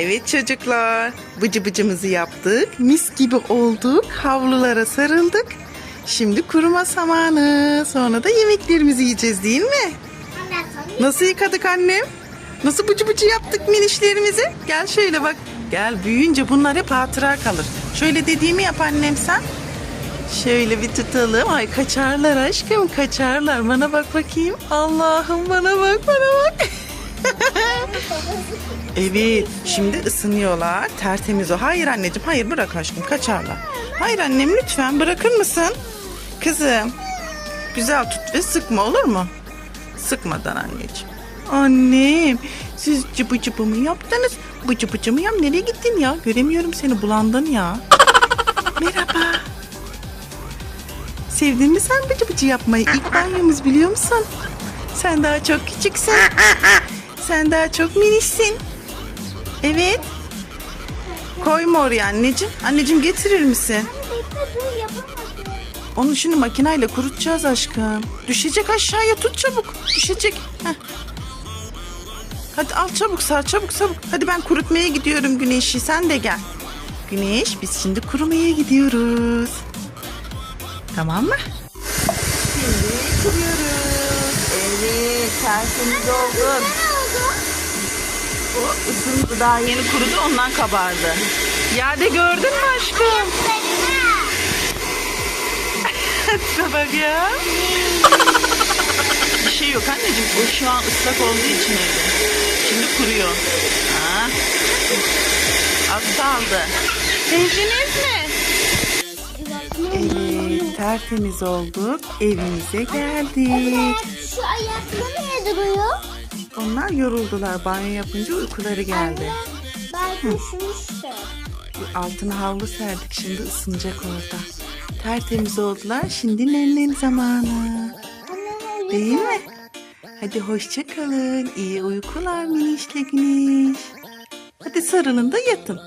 Evet çocuklar, bıcı bıcımızı yaptık. Mis gibi olduk. Havlulara sarıldık. Şimdi kuruma zamanı. Sonra da yemeklerimizi yiyeceğiz değil mi? Nasıl yıkadık annem? Nasıl bıcı bıcı yaptık minişlerimizi? Gel şöyle bak. Gel büyüyünce bunlar hep hatıra kalır. Şöyle dediğimi yap annem sen. Şöyle bir tutalım. Ay kaçarlar aşkım kaçarlar. Bana bak bakayım. Allah'ım bana bak bana bak. Evet şimdi ısınıyorlar. Tertemiz o. Hayır anneciğim hayır bırak aşkım kaçarlar. Hayır annem lütfen bırakır mısın? Kızım güzel tut ve sıkma olur mu? Sıkmadan anneciğim. Annem siz cıbı cıbı mı yaptınız? Bıcı bıcı mı yap? Nereye gittin ya? Göremiyorum seni bulandın ya. Merhaba. Sevdin mi sen bıcı bıcı yapmayı? İlk banyomuz biliyor musun? Sen daha çok küçüksün. Sen daha çok minişsin. Evet. Koyma oraya anneciğim. Anneciğim getirir misin? Onu şimdi makineyle kurutacağız aşkım. Düşecek aşağıya tut çabuk. Düşecek. Heh. Hadi al çabuk sar çabuk çabuk. Hadi ben kurutmaya gidiyorum Güneş'i sen de gel. Güneş biz şimdi kurumaya gidiyoruz. Tamam mı? Şimdi kuruyoruz. Evet tertemiz oldun. O ısındı daha yeni kurudu ondan kabardı. Yerde gördün mü aşkım? Tipe bak ya. Bir şey yok anneciğim. Bu şu an ıslak olduğu için öyle. Şimdi kuruyor. Ha. Az kaldı. Sevdiniz mi? Evet, tertemiz olduk. Evimize geldik. Şu ayakları niye duruyor? Onlar yoruldular. Banyo yapınca uykuları geldi. Belki üşümüştür. Altına havlu serdik. Şimdi ısınacak orada. Tertemiz oldular. Şimdi nennem zamanı. Değil mi? Hadi hoşça kalın. İyi uykular minişle güneş. Hadi sarılın da yatın.